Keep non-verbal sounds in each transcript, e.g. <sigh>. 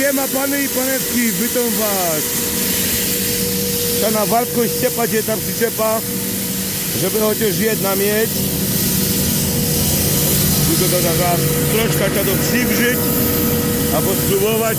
Siema pany i panewki, witam was. Ta na wartkość ściepa, gdzie ta przyczepa, żeby chociaż jedna mieć. Tylko to taka troszkę trzeba to przygrzeć, albo spróbować.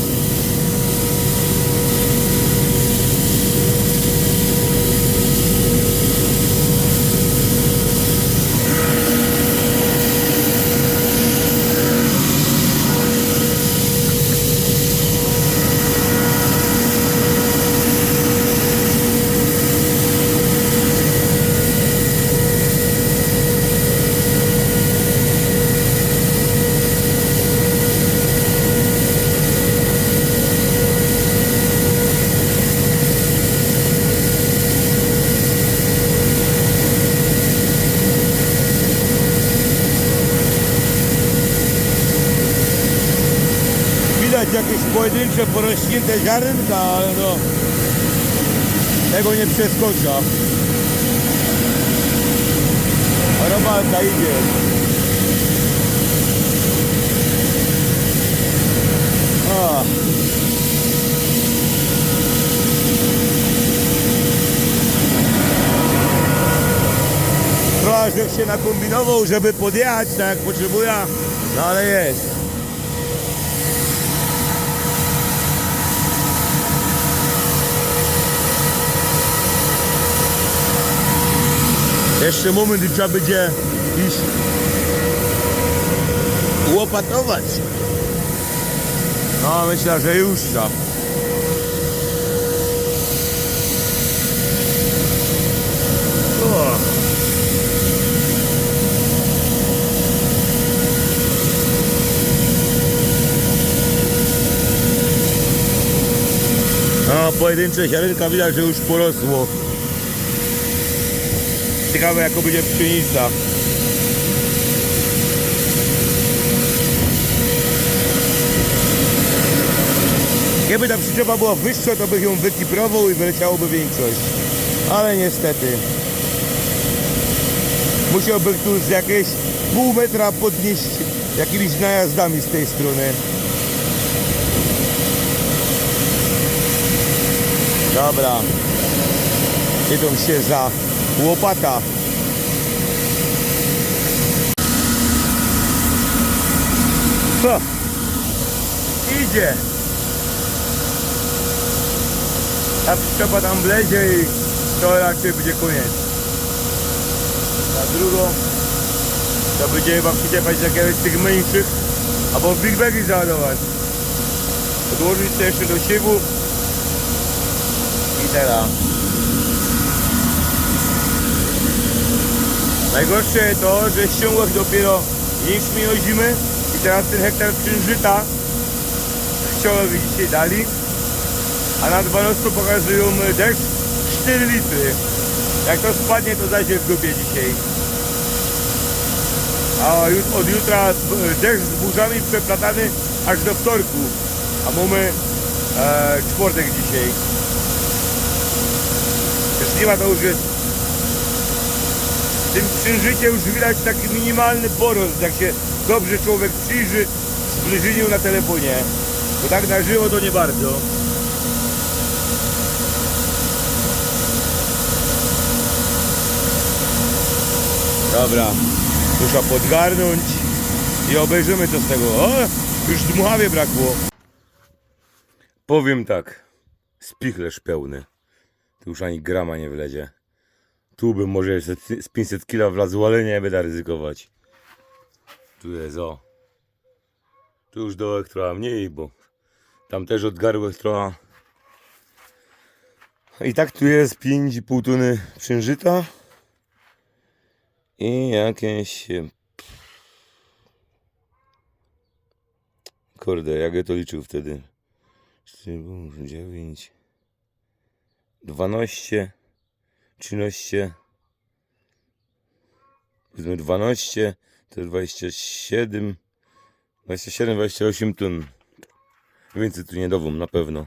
Widać jakieś pojedyncze porośnięte ziarnka, ale no tego nie przeskoczę. Robalka idzie. A. Trochę się nakombinował, żeby podjechać tak jak potrzebuje, no ale jest. Jeszcze moment i trzeba będzie iść łopatować. No myślę, że już trzeba. O. No, pojedyncze ziarenka widać, że już porosło. Ciekawe jaka będzie pszenica. Gdyby ta przyczepa była wyższa, to bych ją wykiprował i wyleciałoby większość. Ale niestety. Musiałbym tu z jakieś pół metra podnieść jakimiś najazdami z tej strony. Dobra. Idą się za łopata. Ha. Idzie. A przyczepa tam wlezie i to raczej będzie koniec. Na drugą to będzie chyba przyczepać z jakiegoś tych mniejszych albo Big Bagi załadować. Podłożyć to jeszcze do siewu i teraz. Najgorsze to, że ściągłych dopiero nic mi zimy i teraz ten hektar księżyta ściągłych dzisiaj dali, a na 12 pokazują deszcz 4 litry. Jak to spadnie, to zajdzie w dupie dzisiaj. A od jutra e, deszcz z burzami przeplatany aż do wtorku, a mamy e, czwartek dzisiaj. Już nie ma to już jest tym księżycie już widać taki minimalny porost, jak się dobrze człowiek przyjrzy zbliżeniu na telefonie. Bo tak na żywo to nie bardzo. Dobra, muszę podgarnąć i obejrzymy co z tego. O, już dmuchawie brakło. Powiem tak, spichlerz pełny. Tu już ani grama nie wlezie. Tu bym może jeszcze z 500 kg wlazł, ale nie będę ryzykować. Tu jest o. Tu już dołek trochę mniej, bo tam też odgarłek trochę. I tak tu jest 5,5 tony przężyta. I jakieś... Kurde, jak ja to liczył wtedy? 4, 9... 12... 13 powiedzmy 12 to 27 27, 28 ton. Więcej tu nie dową na pewno.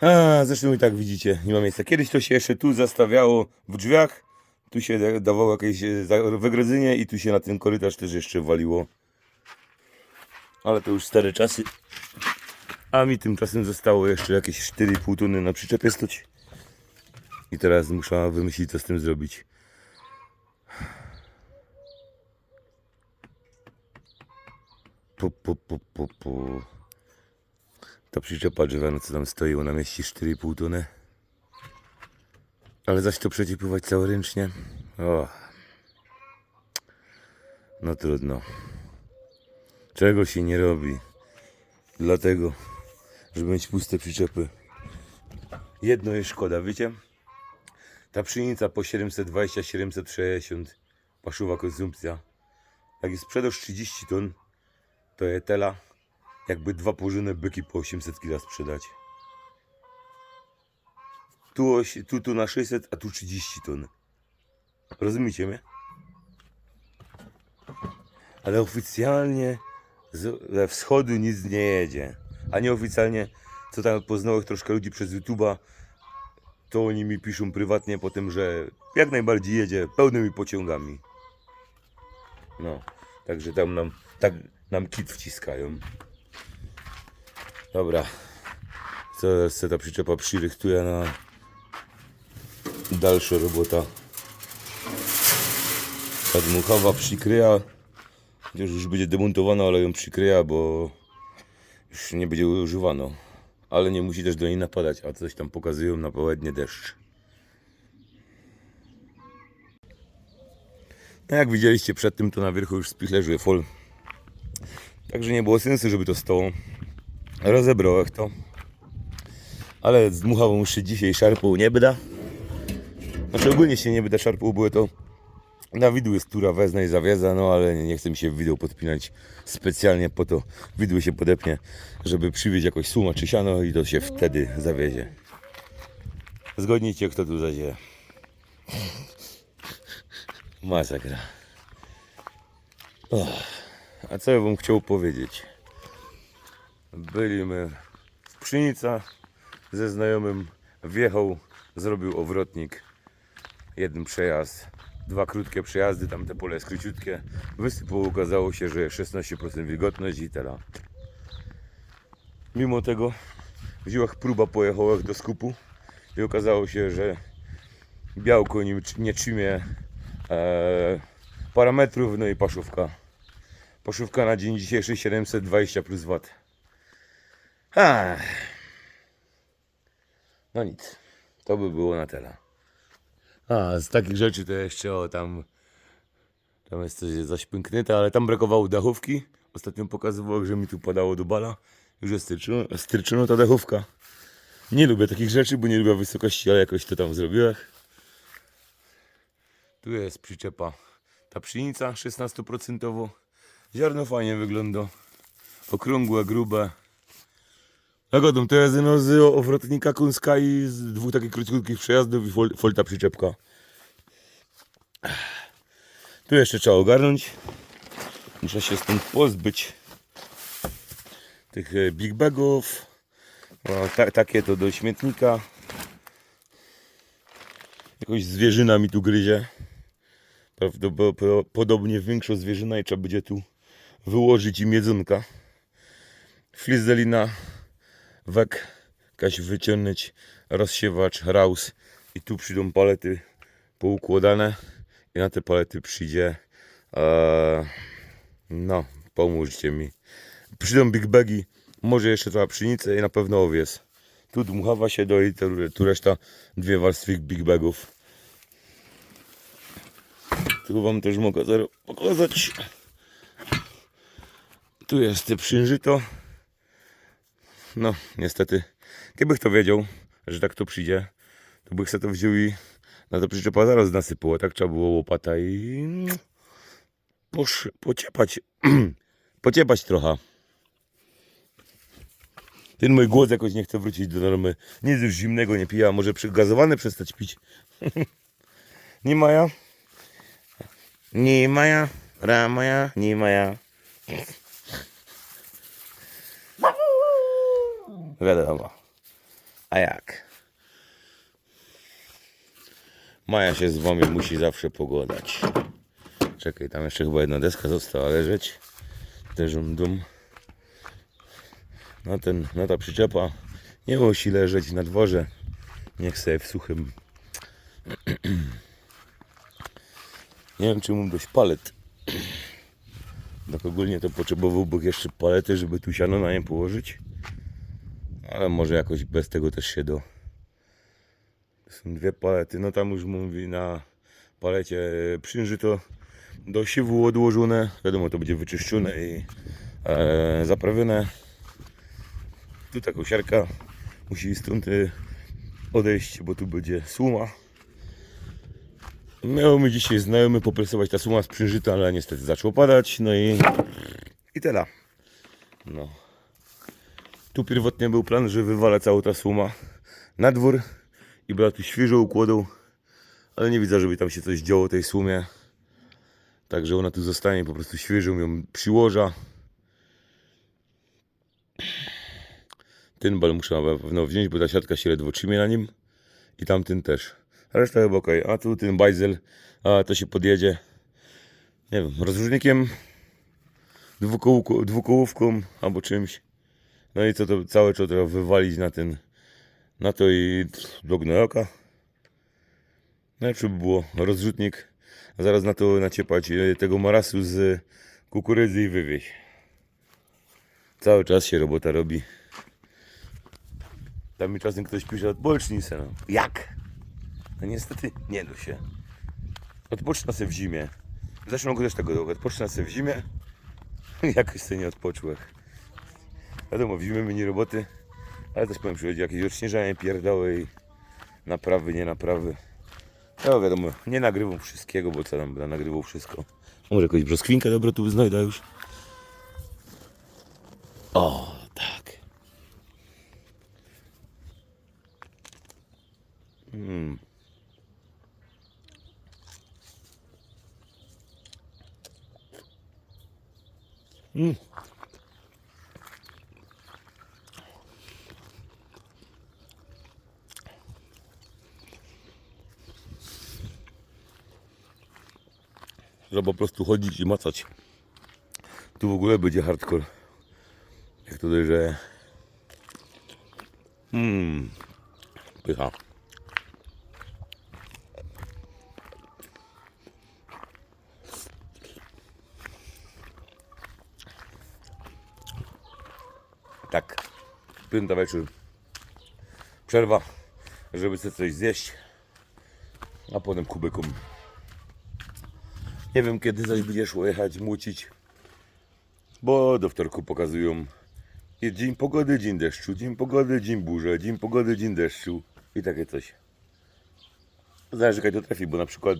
A zresztą i tak widzicie nie ma miejsca. Kiedyś to się jeszcze tu zastawiało w drzwiach tu się da- dawało jakieś e, wygrodzenie i tu się na ten korytarz też jeszcze waliło. Ale to już stare czasy. A mi tymczasem zostało jeszcze jakieś 4,5 tony na przyczepie stać. I teraz muszę wymyślić co z tym zrobić. Pu, pu, pu, pu, pu. Ta przyczepa drzewiana co tam stoi, ona mieści 4,5 tony. Ale zaś to przeciepływać całoręcznie. O. No trudno. Czego się nie robi? Dlatego, żeby mieć puste przyczepy. Jedno jest szkoda, wiecie? Ta pszenica po 720-760 paszowa konsumpcja. Jak jest sprzedaż 30 ton, to etela jakby dwa pożynne byki po 800 kg sprzedać. Tu, tu, tu na 600, a tu 30 ton. Rozumiecie mnie? Ale oficjalnie ze wschodu nic nie jedzie. A nieoficjalnie, co tam poznałem troszkę ludzi przez YouTube'a, to oni mi piszą prywatnie potem, że jak najbardziej jedzie pełnymi pociągami. No, także tam nam, tak nam kit wciskają. Dobra, co se ta przyczepa przyrychtuje na dalsza robota. Ta dmuchawa przykryja, już będzie demontowana, ale ją przykryja, bo już nie będzie używano. Ale nie musi też do niej napadać, a coś tam pokazują na południe deszcz. No jak widzieliście przed tym, to na wierzchu już spichlerzuje fol. Także nie było sensu, żeby to stało. Rozebrałem to. Ale z dmuchawą już się dzisiaj szarpą nie będę. Znaczy ogólnie się nie będę szarpał, było to na widły jest tura wezna i zawieza, no ale nie chcę mi się w wideo podpinać specjalnie po to widły się podepnie, żeby przywieźć jakoś suma czy siano i to się wtedy zawiezie. Zgodnijcie kto tu zadzieje. Masakra. Och, a co ja wam chciał powiedzieć? Byliśmy w Pszynica ze znajomym, wjechał, zrobił owrotnik, jeden przejazd, dwa krótkie przejazdy, tam te pole jest króciutkie, wysypał, okazało się, że 16% wilgotność i teraz. Mimo tego wziąłem próba pojechała do skupu i okazało się, że białko nie, nie trzymie e, parametrów, no i paszówka. Paszówka na dzień dzisiejszy 720 plus W. Ah. No nic, to by było na tyle. A, z takich rzeczy to jeszcze o tam. Tam jest coś zaśpęknięte, ale tam brakowało dachówki. Ostatnio pokazywało, że mi tu padało do bala. Już jest ta dachówka. Nie lubię takich rzeczy, bo nie lubię wysokości, ale jakoś to tam zrobiłem. Tu jest przyczepa. Ta pszenica 16%. Ziarno fajnie wygląda. Okrągłe, grube. Jagodą, to jest no z owrotnika Kunska i z dwóch takich króciutkich przejazdów i fol, folta przyczepka. Tu jeszcze trzeba ogarnąć. Muszę się stąd pozbyć tych e, big bagów. No, ta, takie to do śmietnika. Jakoś zwierzyna mi tu gryzie. Prawdopodobnie większa zwierzyna i trzeba będzie tu wyłożyć im jedzonka. Flizelina wek, jakaś wyciągnąć rozsiewacz, raus. I tu przyjdą palety poukładane. I na te palety przyjdzie e, no, pomóżcie mi. Przyjdą big bagi, może jeszcze trochę pszenicy i na pewno owiec. Tu dmuchawa się do i tu, reszta dwie warstwy big bagów. Tu wam też mogę pokazać. Tu jest te przynżyto no, niestety, gdybych to wiedział, że tak to przyjdzie, to bych sobie to wziął i na to przyczepa zaraz nasypał, tak trzeba było łopata i posz, pociepać, <clears throat> pociepać trochę. Ten mój głos jakoś nie chce wrócić do normy. Nic już zimnego nie pija, może przygazowane przestać pić. <laughs> nie maja? Nie maja, ra maja, nie maja. Wiadomo. A jak? Maja się z wami musi zawsze pogodać. Czekaj, tam jeszcze chyba jedna deska została leżeć. Też dum. na, ten, na ta przyczepa nie musi leżeć na dworze. Niech sobie w suchym. <clears throat> Nie wiem, czy mu dość palet. <clears throat> Tak ogólnie to potrzebowałbym jeszcze palety, żeby tu siano na nie położyć. Ale może jakoś bez tego też się do. Są dwie palety. No tam już mówi na palecie przynżyto do siwu odłożone. Wiadomo, to będzie wyczyszczone i e, zaprawione. Tu taką siarka musi stąd e, odejść, bo tu będzie suma. Miał mi dzisiaj znajomy popresować ta suma sprężyta, ale niestety zaczęło padać. No i i tyle. No. Tu pierwotnie był plan, że wywalę całą ta suma na dwór i brać tu świeżo układą, ale nie widzę, żeby tam się coś działo tej sumie. Także ona tu zostanie, po prostu świeżą ją przyłoża. Ten bal muszę na pewno wziąć, bo ta siatka się ledwo trzymie na nim. I tamten też. Reszta chyba ok. A tu ten bajzel, a to się podjedzie. Nie wiem, rozróżnikiem, dwukołówką albo czymś. No i co to całe trzeba wywalić na ten, na to i do gnojoka. Najlepsze by było rozrzutnik, a zaraz na to naciepać e, tego marasu z kukurydzy i wywieźć. Cały czas się robota robi. Tam mi czasem ktoś pisze, odpocznij se. No. Jak? No niestety nie da się. Odpocznę sobie w zimie. Zeszłym roku też tego było. Odpocznę sobie w zimie. <laughs> Jakoś sobie nie odpocząłem. Wiadomo, w zimie mini roboty. Ale też powiem, przychodzi jakieś odśnieżanie, pierdoły i naprawy, nie naprawy. No wiadomo, nie nagrywam wszystkiego, bo co tam będę nagrywał wszystko. Może jakąś brzoskwinkę dobro tu znajdę już. O, tak. Mm. Mm. Trzeba po prostu chodzić i macać. Tu w ogóle będzie hardcore. Jak to dojrzeje. Mmm. Pycha. Tak. Piąta wieczór. Przerwa, żeby sobie coś zjeść. A potem kubekum. Nie wiem kiedy zaś będzie szło jechać, mucić. Bo do wtorku pokazują dzień pogody, dzień deszczu, dzień pogody, dzień burzy, dzień pogody, dzień deszczu i takie coś. Zależy jak to trafi, bo na przykład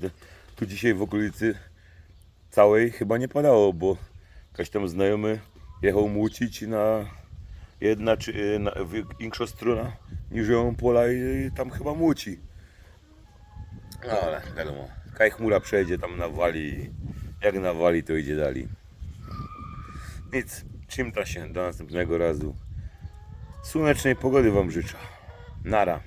tu dzisiaj w okolicy całej chyba nie padało, bo jakiś tam znajomy jechał mucić na jedna czy na, większa strona niż ją pola i tam chyba muci. No ale wiadomo, kaj chmura przejdzie tam nawali, jak nawali to idzie dalej. Nic, czym ta się do następnego razu. Słonecznej pogody Wam życzę. Nara.